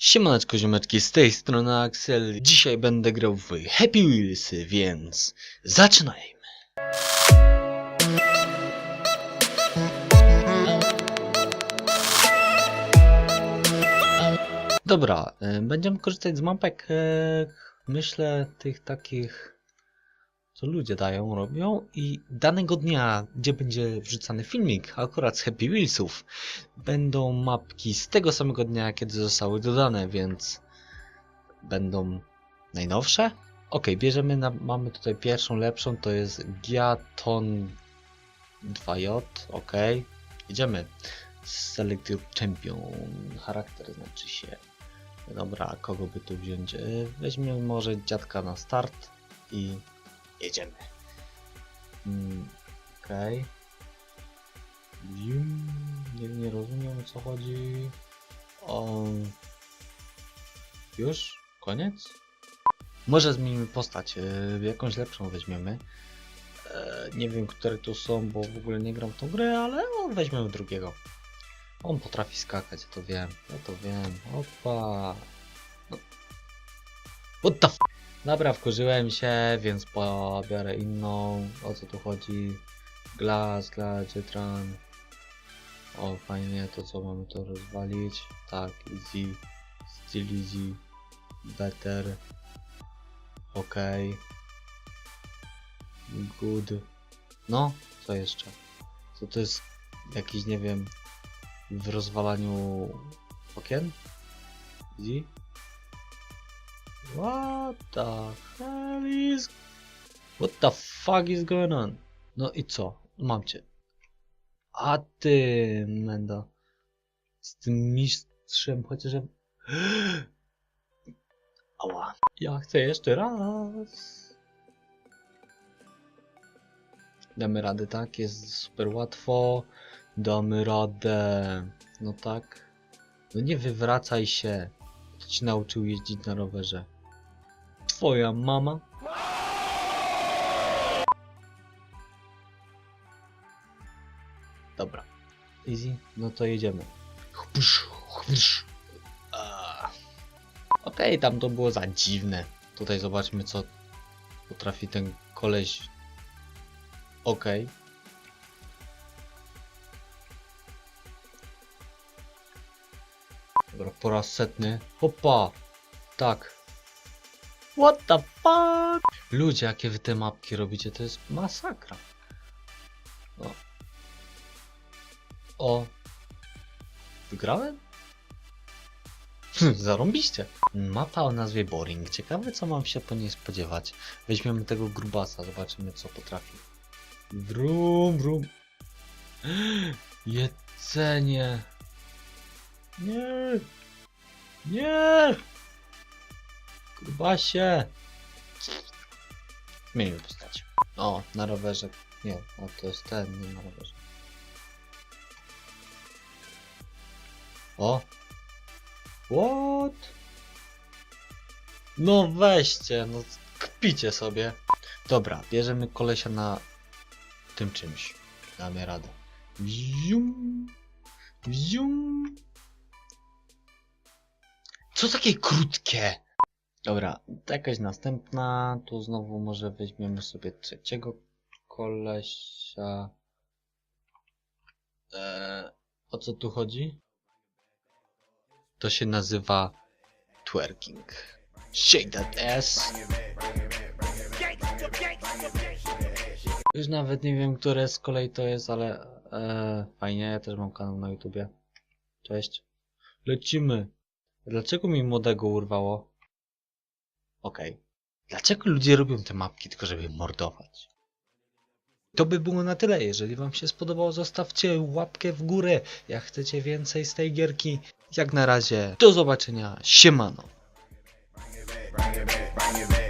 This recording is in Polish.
Siemaneczko ziomeczki, z tej strony Axel. Dzisiaj będę grał w Happy Wheels, więc zaczynajmy. Dobra, e, będziemy korzystać z mapek, e, myślę, tych takich, co ludzie dają, robią i danego dnia, gdzie będzie wrzucany filmik, akurat z Happy Wheelsów, będą mapki z tego samego dnia, kiedy zostały dodane, więc będą najnowsze. Ok, bierzemy, na, mamy tutaj pierwszą, lepszą, to jest Giaton 2J, ok, idziemy. Select your champion, charakter znaczy się. Dobra, kogo by tu wziąć? E, Weźmiemy może dziadka na start i jedziemy. Mm, Okej. Nie, nie rozumiem o co chodzi. O... Już? Koniec? Może zmienimy postać, e, jakąś lepszą weźmiemy. E, Nie wiem, które tu są, bo w ogóle nie gram w tą grę, ale no, weźmiemy drugiego. On potrafi skakać, ja to wiem, ja to wiem. Opa. No. What the f... Dobra, wkurzyłem się, więc pobiorę inną. O co tu chodzi? Glass, Glass, Jetran. O, fajnie, to co mamy to rozwalić? Tak, easy, still easy, better, ok, good. No, co jeszcze? Co to jest jakiś, nie wiem, w rozwalaniu okien? Easy? What the hell is... What the fuck is going on? No i co? Mam cię. A ty, Mendo. Z tym mistrzem chociaż... Ała. Ja chcę jeszcze raz. Damy radę, tak? Jest super łatwo. Damy radę. No tak. No nie wywracaj się. Kto ci nauczył jeździć na rowerze? Twoja mama? Dobra. Easy? No to jedziemy. Okej, tam to było za dziwne. Tutaj zobaczmy co potrafi ten koleś. Okej. Dobra, po raz setny. Hopa! Tak. What the fuck? Ludzie, jakie wy te mapki robicie, to jest masakra. O. O. Wygrałem? Zarąbiście. Mapa o nazwie Boring. Ciekawe, co mam się po niej spodziewać. Weźmiemy tego grubasa, zobaczymy, co potrafi. Brum, brum. Jedzenie. Nie. Nie. Grubasie. Zmienimy postać. O, na rowerze. Nie, o to jest ten, nie na rowerze. O. What? No weźcie, no kpicie sobie. Dobra, bierzemy kolesia na tym czymś. Damy radę. Zium. Zium. Co takie krótkie? Dobra, jakaś następna. Tu znowu może weźmiemy sobie trzeciego kolesia. Eee, o co tu chodzi? To się nazywa twerking. Shake that ass. Już nawet nie wiem, które z kolei to jest, ale e, fajnie, ja też mam kanał na YouTubie. Cześć. Lecimy. Dlaczego mi młodego urwało? Okej. Dlaczego ludzie robią te mapki tylko żeby mordować? To by było na tyle. Jeżeli wam się spodobało, zostawcie łapkę w górę. Jak chcecie więcej z tej gierki. Jak na razie, do zobaczenia. Siemano. Gangsta, gangsta, gangsta.